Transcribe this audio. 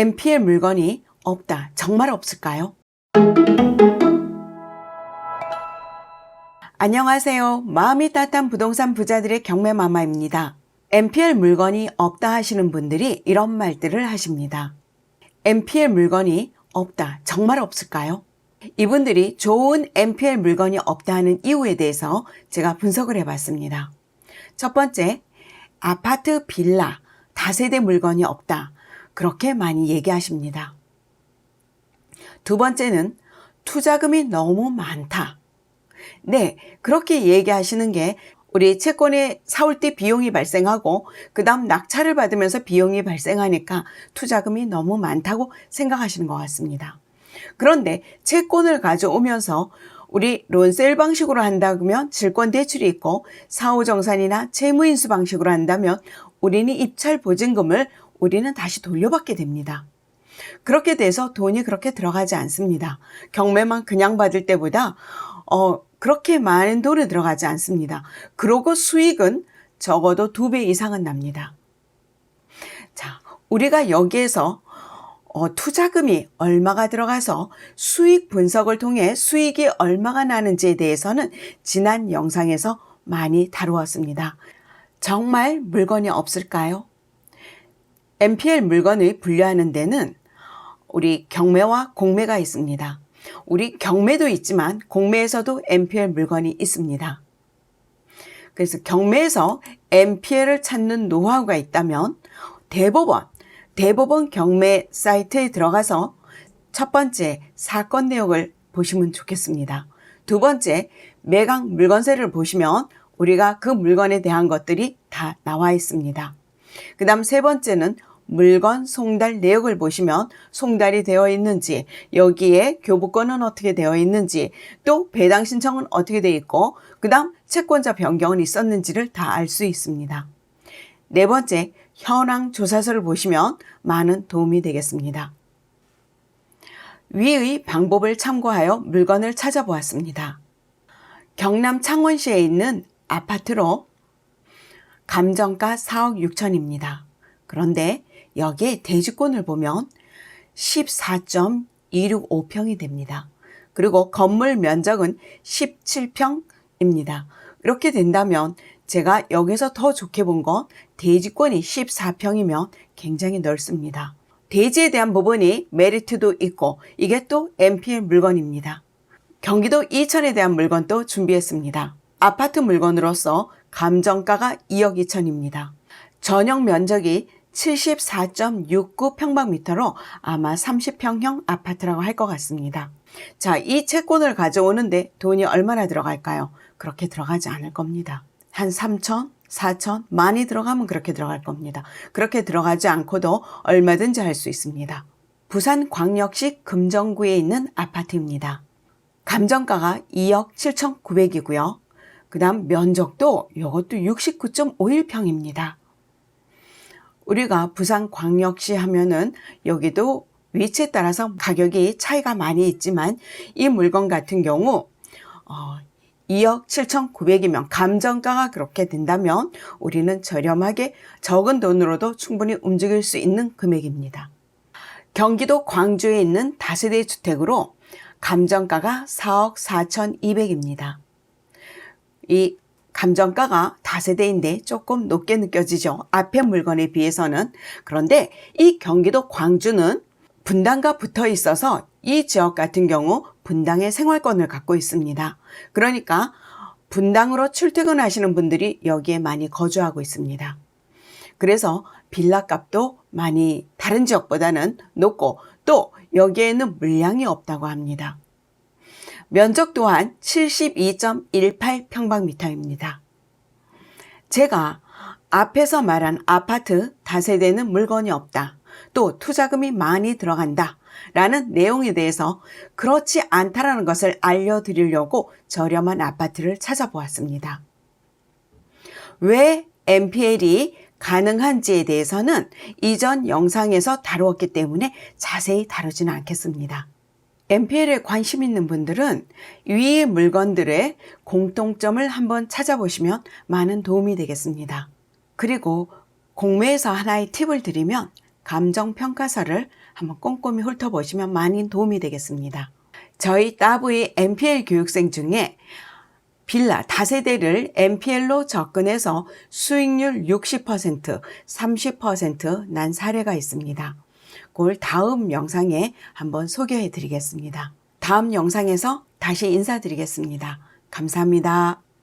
MPL 물건이 없다. 정말 없을까요? 안녕하세요. 마음이 따뜻한 부동산 부자들의 경매 마마입니다. MPL 물건이 없다 하시는 분들이 이런 말들을 하십니다. MPL 물건이 없다. 정말 없을까요? 이분들이 좋은 MPL 물건이 없다 하는 이유에 대해서 제가 분석을 해봤습니다. 첫 번째, 아파트, 빌라, 다세대 물건이 없다. 그렇게 많이 얘기하십니다. 두 번째는 투자금이 너무 많다. 네, 그렇게 얘기하시는 게 우리 채권에 사올 때 비용이 발생하고 그 다음 낙찰을 받으면서 비용이 발생하니까 투자금이 너무 많다고 생각하시는 것 같습니다. 그런데 채권을 가져오면서 우리 론셀 방식으로 한다면 질권 대출이 있고 사후 정산이나 채무 인수 방식으로 한다면 우리는 입찰 보증금을 우리는 다시 돌려받게 됩니다. 그렇게 돼서 돈이 그렇게 들어가지 않습니다. 경매만 그냥 받을 때보다 어, 그렇게 많은 돈이 들어가지 않습니다. 그러고 수익은 적어도 두 배 이상은 납니다. 자, 우리가 여기에서 어, 투자금이 얼마가 들어가서 수익 분석을 통해 수익이 얼마가 나는지에 대해서는 지난 영상에서 많이 다루었습니다. 정말 물건이 없을까요? MPL 물건을 분류하는 데는 우리 경매와 공매가 있습니다. 우리 경매도 있지만 공매에서도 MPL 물건이 있습니다. 그래서 경매에서 MPL을 찾는 노하우가 있다면 대법원, 대법원 경매 사이트에 들어가서 첫 번째 사건 내역을 보시면 좋겠습니다. 두 번째 매각 물건세를 보시면 우리가 그 물건에 대한 것들이 다 나와 있습니다. 그 다음 세 번째는 물건 송달 내역을 보시면 송달이 되어 있는지 여기에 교부권은 어떻게 되어 있는지 또 배당 신청은 어떻게 되어 있고 그 다음 채권자 변경은 있었는지를 다 알 수 있습니다. 네 번째 현황 조사서를 보시면 많은 도움이 되겠습니다. 위의 방법을 참고하여 물건을 찾아보았습니다. 경남 창원시에 있는 아파트로 감정가 4억 6천입니다. 그런데 여기에 대지권을 보면 14.265평이 됩니다. 그리고 건물 면적은 17평입니다. 이렇게 된다면 제가 여기서 더 좋게 본 건 대지권이 14평이면 굉장히 넓습니다. 대지에 대한 부분이 메리트도 있고 이게 또 MPL 물건입니다. 경기도 이천에 대한 물건도 준비했습니다. 아파트 물건으로서 감정가가 2억 2천입니다. 전용 면적이 74.69 평방미터로 아마 30평형 아파트라고 할 것 같습니다. 자, 이 채권을 가져오는데 돈이 얼마나 들어갈까요? 그렇게 들어가지 않을 겁니다. 한 3천, 4천, 많이 들어가면 그렇게 들어갈 겁니다. 그렇게 들어가지 않고도 얼마든지 할 수 있습니다. 부산 광역시 금정구에 있는 아파트입니다. 감정가가 2억 7,900이고요. 그 다음 면적도 이것도 69.51평입니다. 우리가 부산 광역시 하면은 여기도 위치에 따라서 가격이 차이가 많이 있지만 이 물건 같은 경우 어, 2억 7,900이면 감정가가 그렇게 된다면 우리는 저렴하게 적은 돈으로도 충분히 움직일 수 있는 금액입니다. 경기도 광주에 있는 다세대 주택으로 감정가가 4억 4,200입니다. 이 감정가가 다세대인데 조금 높게 느껴지죠. 앞에 물건에 비해서는. 그런데 이 경기도 광주는 분당과 붙어 있어서 이 지역 같은 경우 분당의 생활권을 갖고 있습니다. 그러니까 분당으로 출퇴근하시는 분들이 여기에 많이 거주하고 있습니다. 그래서 빌라 값도 많이 다른 지역보다는 높고 또 여기에는 물량이 없다고 합니다. 면적 또한 72.18평방미터입니다. 제가 앞에서 말한 아파트 다세대는 물건이 없다. 또 투자금이 많이 들어간다. 라는 내용에 대해서 그렇지 않다라는 것을 알려드리려고 저렴한 아파트를 찾아보았습니다. 왜 MPL이 가능한지에 대해서는 이전 영상에서 다루었기 때문에 자세히 다루지는 않겠습니다. MPL에 관심 있는 분들은 위 물건들의 공통점을 한번 찾아보시면 많은 도움이 되겠습니다. 그리고 공매에서 하나의 팁을 드리면 감정평가서를 한번 꼼꼼히 훑어보시면 많이 도움이 되겠습니다. 저희 따부의 MPL 교육생 중에 빌라 다세대를 MPL로 접근해서 수익률 60%, 30%난 사례가 있습니다. 그걸 다음 영상에 한번 소개해 드리겠습니다. 다음 영상에서 다시 인사드리겠습니다. 감사합니다.